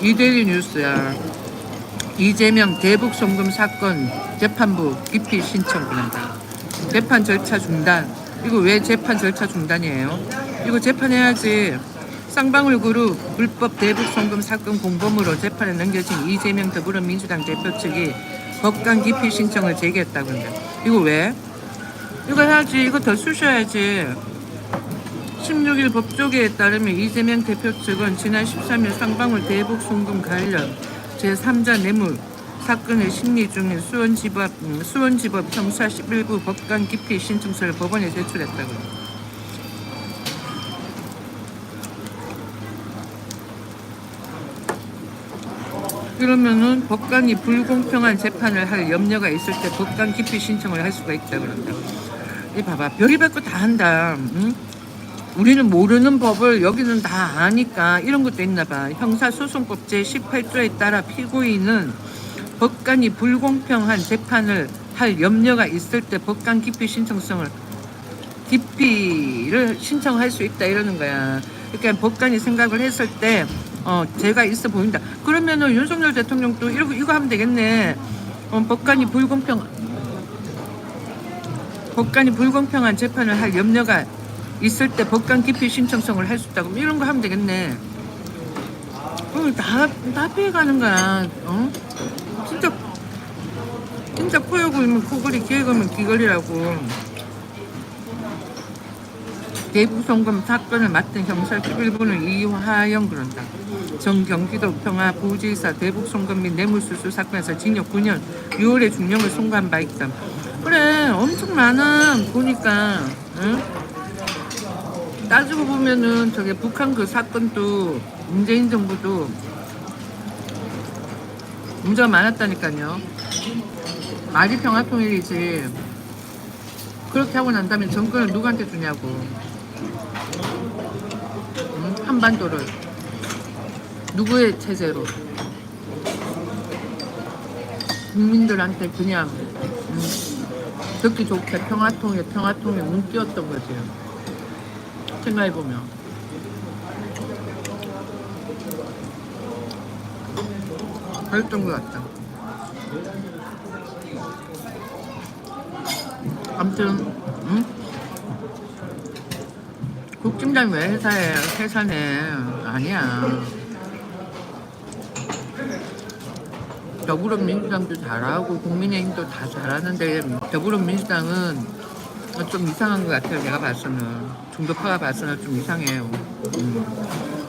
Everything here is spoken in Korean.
이데일리 뉴스야. 이재명 대북 송금 사건 재판부 기피 신청 권한다. 재판 절차 중단. 이거 왜 재판 절차 중단이에요? 이거 재판해야지. 쌍방울 그룹 불법 대북 송금 사건 공범으로 재판에 넘겨진 이재명 더불어민주당 대표 측이 법관 기피 신청을 제기했다고 합니다. 이거 왜? 이거 해야지. 이거 더 쑤셔야지. 16일 법조계에 따르면 이재명 대표 측은 지난 13일 쌍방울 대북 송금 관련 제3자 뇌물 사건의 심리 중인 수원지법 음, 수원지법 형사 11부 법관 기피 신청서를 법원에 제출했다고. 그러면은 법관이 불공평한 재판을 할 염려가 있을 때 법관 기피 신청을 할 수가 있다 그런다. 이 봐봐 별의별 거다 한다. 응? 우리는 모르는 법을 여기는 다 아니까 이런 것도 있나 봐. 형사소송법 제18조에 따라 피고인은 법관이 불공평한 재판을 할 염려가 있을 때 법관 기피 신청성을 기피를 신청할 수 있다 이러는 거야. 그러니까 법관이 생각을 했을 때 어, 제가 있어 보인다. 그러면은 윤석열 대통령도 이거 이거 하면 되겠네. 어, 법관이 불공평 법관이 불공평한 재판을 할 염려가 있을 때 법관 기피 신청성을 할 수 있다고 그럼 이런 거 하면 되겠네. 어, 다, 다 피해가는 거야. 어? 진짜, 진짜 코에 걸면 코걸이, 걸면 귀걸이라고. 대부송금 사건을 맡은 형사 11부는 이화영 그런다. 전 경기도 평화 부지사 대북송금 및 뇌물수수 사건에서 징역 9년 6월에 중형을 선고한 바 있다. 그래 엄청 많아 보니까 응? 따지고 보면은 저게 북한 그 사건도 문재인 정부도 문제가 많았다니까요. 말이 평화통일이지. 그렇게 하고 난 다음에 정권을 누구한테 주냐고. 응? 한반도를 누구의 체제로? 국민들한테 그냥 응? 듣기 좋게 평화통일, 평화통일 뭉 띄웠던 거지. 생각해보면. 것 같다. 아무튼, 응? 국진장이 왜 회사에, 회사네. 아니야. 더불어민주당도 잘하고 국민의힘도 다 잘하는데 더불어민주당은 좀 이상한 것 같아요. 내가 봐서는 중도파가 봐서는 좀 이상해요. 음.